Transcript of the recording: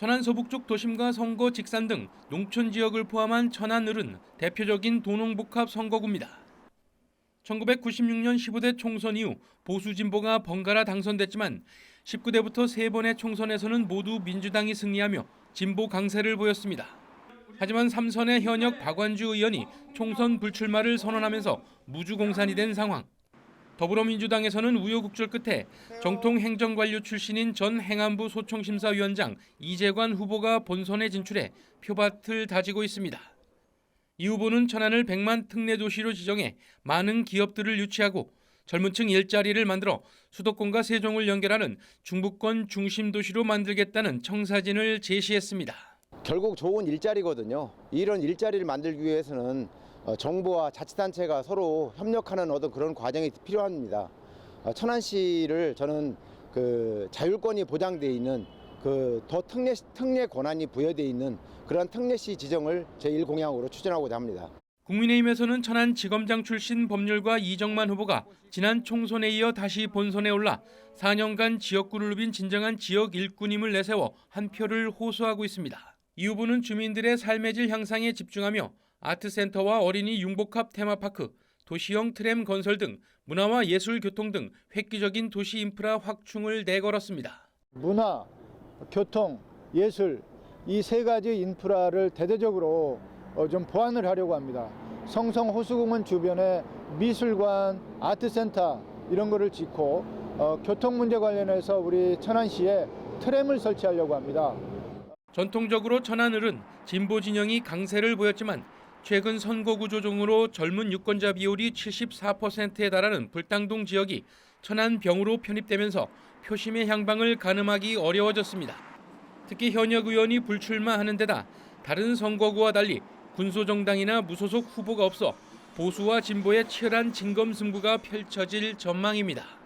천안 서북쪽 도심과 성거 직산 등 농촌 지역을 포함한 천안을은 대표적인 도농복합 선거구입니다. 1996년 15대 총선 이후 보수 진보가 번갈아 당선됐지만 19대부터 세 번의 총선에서는 모두 민주당이 승리하며 진보 강세를 보였습니다. 하지만 삼선의 현역 박완주 의원이 총선 불출마를 선언하면서 무주공산이 된 상황. 더불어민주당에서는 우여곡절 끝에 정통 행정관료 출신인 전 행안부 소총심사위원장 이재관 후보가 본선에 진출해 표밭을 다지고 있습니다. 이 후보는 천안을 100만 특례 도시로 지정해 많은 기업들을 유치하고 젊은 층 일자리를 만들어 수도권과 세종을 연결하는 중부권 중심 도시로 만들겠다는 청사진을 제시했습니다. 결국 좋은 일자리거든요. 이런 일자리를 만들기 위해서는 어, 정부와 자치단체가 서로 협력하는 어떤 그런 과정이 필요합니다. 어, 천안시를 저는 그 자율권이 보장돼 있는 그 더 특례 특례 권한이 부여돼 있는 그런 특례시 지정을 제1 공약으로 추진하고자 합니다. 국민의힘에서는 천안 지검장 출신 법률가 이정만 후보가 지난 총선에 이어 다시 본선에 올라 4년간 지역구를 누빈 진정한 지역 일꾼임을 내세워 한 표를 호소하고 있습니다. 이 후보는 주민들의 삶의 질 향상에 집중하며 아트센터와 어린이 융복합 테마파크, 도시형 트램 건설 등 문화와 예술 교통 등 획기적인 도시 인프라 확충을 내걸었습니다. 문화, 교통, 예술 이 세 가지 인프라를 대대적으로 어, 좀 보완을 하려고 합니다. 성성 호수공원 주변에 미술관, 아트센터 이런 거를 짓고 어, 교통 문제 관련해서 우리 천안시에 트램을 설치하려고 합니다. 전통적으로 천안을은 진보 진영이 강세를 보였지만 최근 선거 구조 종으로 젊은 유권자 비율이 74%에 달하는 불당동 지역이 천안병으로 편입되면서 표심의 향방을 가늠하기 어려워졌습니다. 특히 현역 의원이 불출마하는 데다 다른 선거구와 달리 군소정당이나 무소속 후보가 없어 보수와 진보의 치열한 진검승부가 펼쳐질 전망입니다.